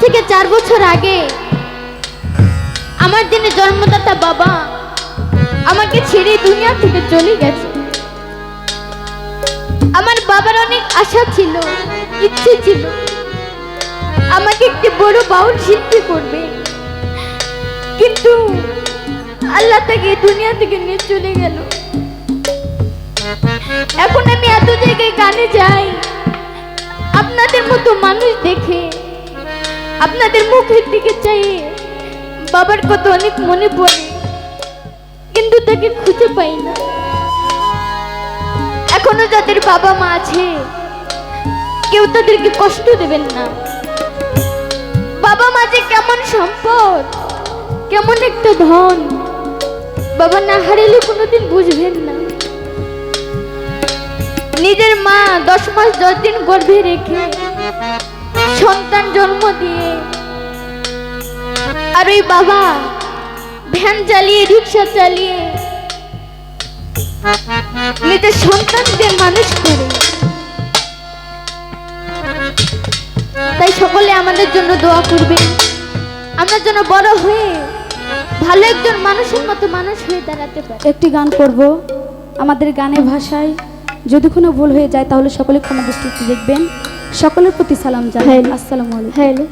থেকে চার বছর আগে আমার দিনে জন্মদাতা বাবা আমাকে ছেড়ে দুনিয়া থেকে চলে গেছে। আমার বাবার অনেক আশা ছিল, ইচ্ছে ছিল। আমাকে একটি বড় বাউল শিল্পী করবে। কিন্তু আল্লাহ তাকে দুনিয়া থেকে নিয়ে চলে গেল। এখন আমি এত জায়গায় গানে যাই, আপনাদের মতো মানুষ দেখে আপনাদের মুখের দিকে চাই বাবার কথা অনেক মনে পড়ে, কিন্তু তাকে খুঁজে পাই না। এখনও যাদের বাবা মা আছে, কেউ তাদেরকে কষ্ট দেবেন না। বাবা মা যে কেমন সম্পদ, কেমন একটা ধন, বাবা না হারাইলে কোনোদিন বুঝবেন না। নিজের মা দশ মাস দশ দিন গর্ভে রেখে সন্তান জন্ম দিয়ে। আর ওই বাবা ভ্যান চালিয়ে, রিক্সা চালিয়ে নিজের সন্তানদের মানুষ করে। তাই সকলে আমাদের জন্য দোয়া করবে আমরা যেন বড় হয়ে ভালো একজন মানুষের মতো মানুষ হয়ে দাঁড়াতে পারি। একটি গান করব। আমাদের গানের ভাষায় যদি কোনো ভুল হয়ে যায়, তাহলে সকলে ক্ষমা দৃষ্টিতে দেখবেন। সকলের প্রতি সালাম জানাই। আসসালামু আলাইকুম। হ্যালো।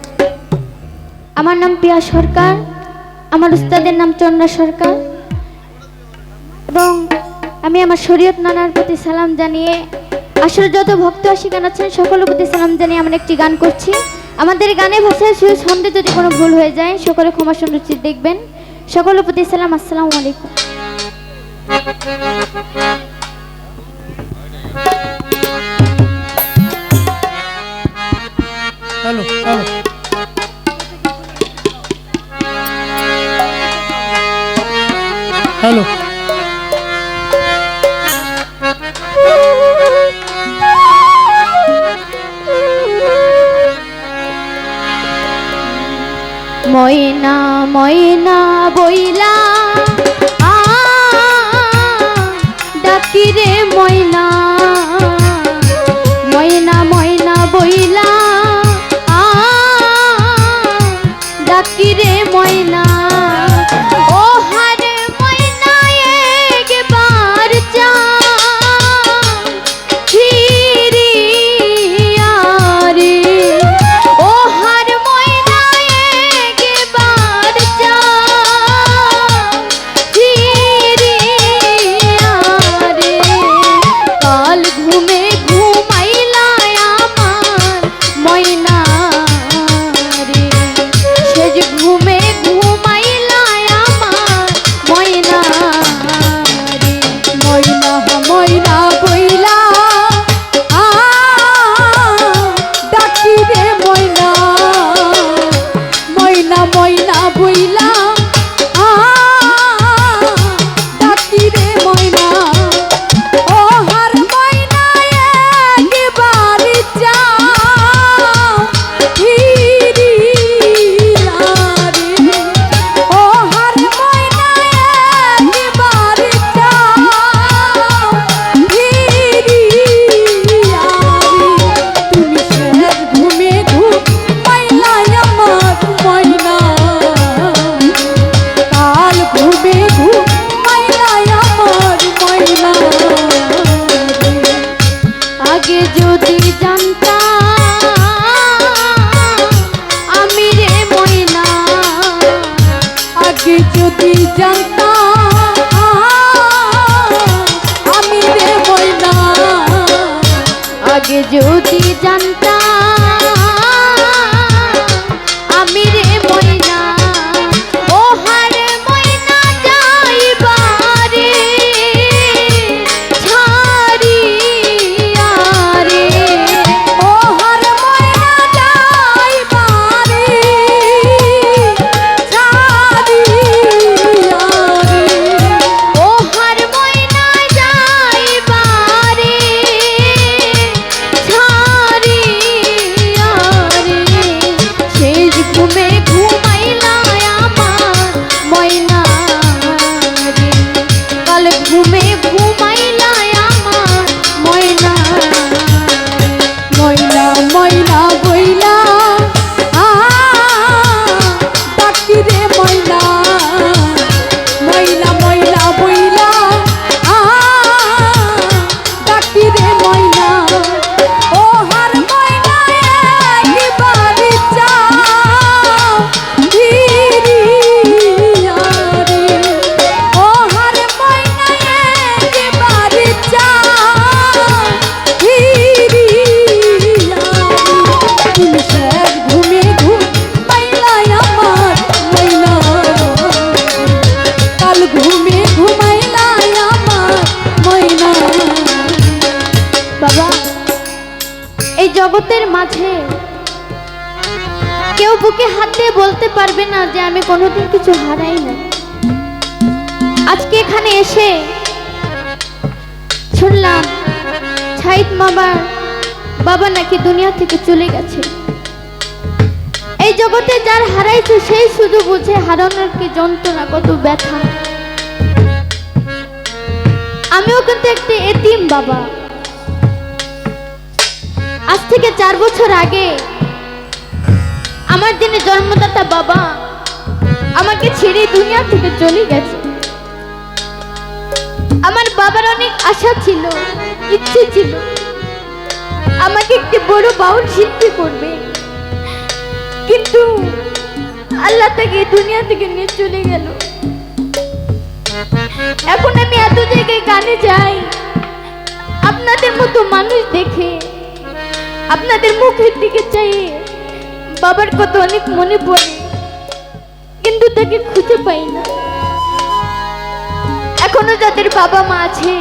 আমার নাম পিয়া সরকার আমার উস্তাদের নাম চন্দ্রা সরকার। এবং আমি আমার শরীয়ত নানার প্রতি সালাম জানিয়ে আসলে যত ভক্ত আসি আশিকান আছেন সকলের প্রতি সালাম জানিয়ে আমরা একটি গান করছি। আমাদের গানের ভাষায় শুধু ছন্দে যদি কোনো ভুল হয়ে যায় সকলে ক্ষমা সুন্দর দেখবেন। সকলের প্রতি সালাম আসসালামু আলাইকুম। ময়না ময়না বইলা যদি জানতাম কেউ বুকে হাত দিয়ে বলতে পারবে না যে আমি কোনোদিন কিছু হারাই না। আজকে এখানে এসে শুনলাম ছাইদ মামার বাবা নাকি দুনিয়া থেকে চলে গেছে। এই জগতে যার হারাইছে সেই শুধু বুঝে হারানোর কি যন্ত্রণা, কত ব্যথা। আমিও কিন্তু একটি এতিম বাবা। আজ থেকে চার বছর আগে আমার দিনে জন্মদাতা বাবা আমাকে ছেড়ে দুনিয়া থেকে চলে গেছে। আমার বাবার অনেক আশা ছিল, ইচ্ছে ছিল। আমাকে একটি বড় বাউল শিল্পী করবে। কিন্তু আল্লাহ তাকে দুনিয়া থেকে নিয়ে চলে গেল। এখন আমি এত জায়গায় গানে যাই, আপনাদের মতো মানুষ দেখে, আপনাদের মুখের দিকে চাই বাবার কথা অনেক মনে পড়ে। কিন্তু তাকে খুঁজে পাই না। এখনও যাদের বাবা মা আছে,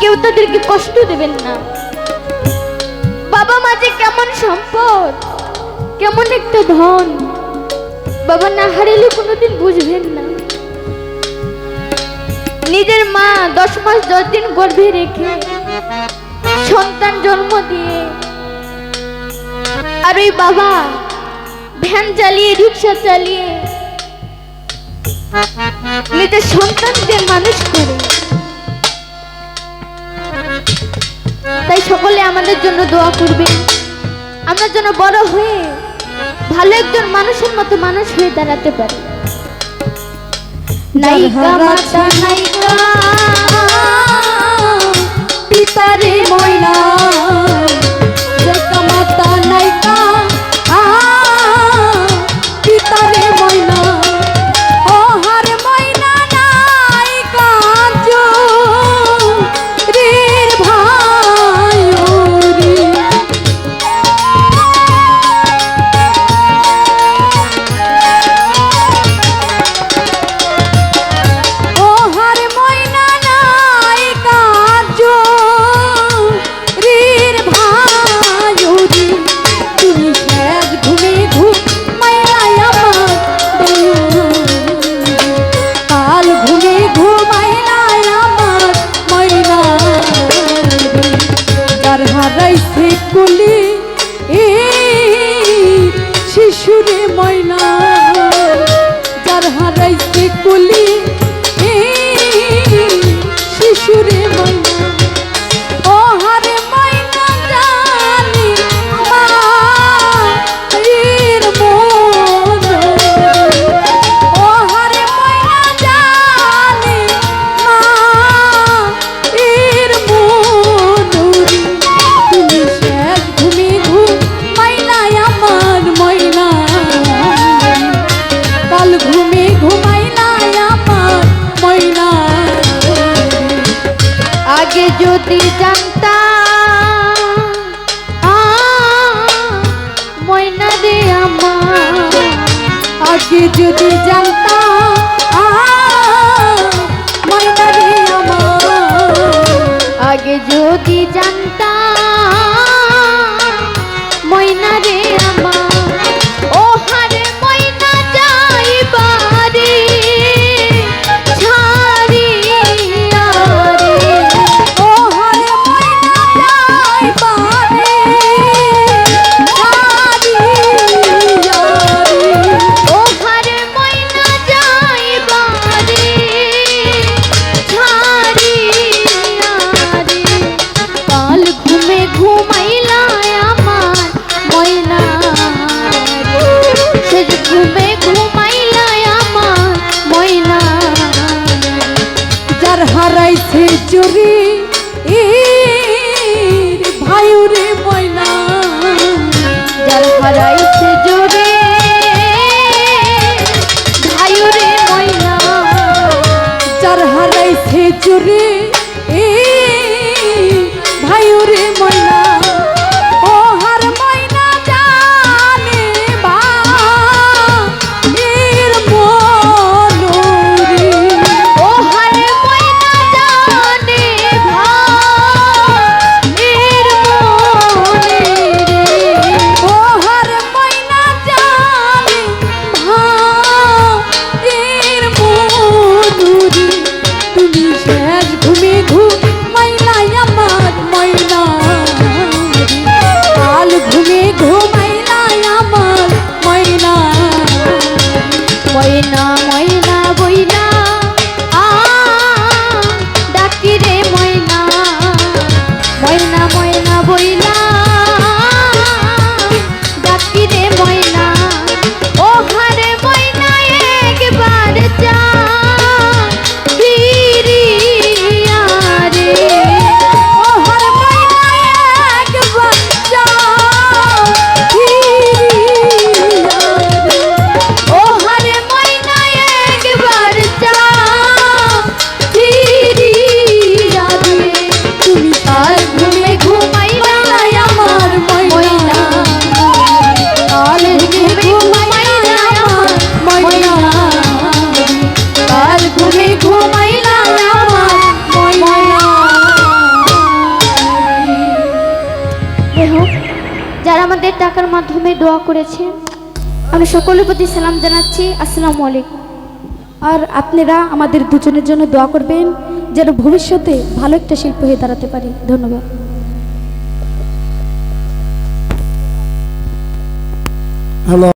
কেউ তাদেরকে কষ্ট দেবেন না। বাবা মা যে কেমন সম্পদ, কেমন একটা ধন, বাবা না হারালে কোনোদিন বুঝবেন না। নিজের মা দশ মাস দশ দিন গর্ভে রেখে সন্তান জন্ম দিয়ে আর বাবা ভ্যান চালিয়ে রিক্সা চালিয়ে। নিজের সন্তানদের মানুষ করে। তাই সকলে আমাদের জন্য দোয়া করবে আমরা যেন বড় হয়ে ভালো একজন মানুষের মতো মানুষ হয়ে দাঁড়াতে পারি। মাতা নায়িকা। হারাইছে কুলি। শিশুরে ময়না আগে যদি জানতাম আগে যদি জানতাম যার চুরি ভাইরে ময়না। আমাদের টাকার মাধ্যমে দোয়া করেছে। আমি সকলের প্রতি সালাম জানাচ্ছি। আসসালামু আলাইকুম। আর আপনারা আমাদের দুজনের জন্য দোয়া করবেন, যেন ভবিষ্যতে ভালো একটা শিল্প হয়ে দাঁড়াতে পারি। ধন্যবাদ। হ্যালো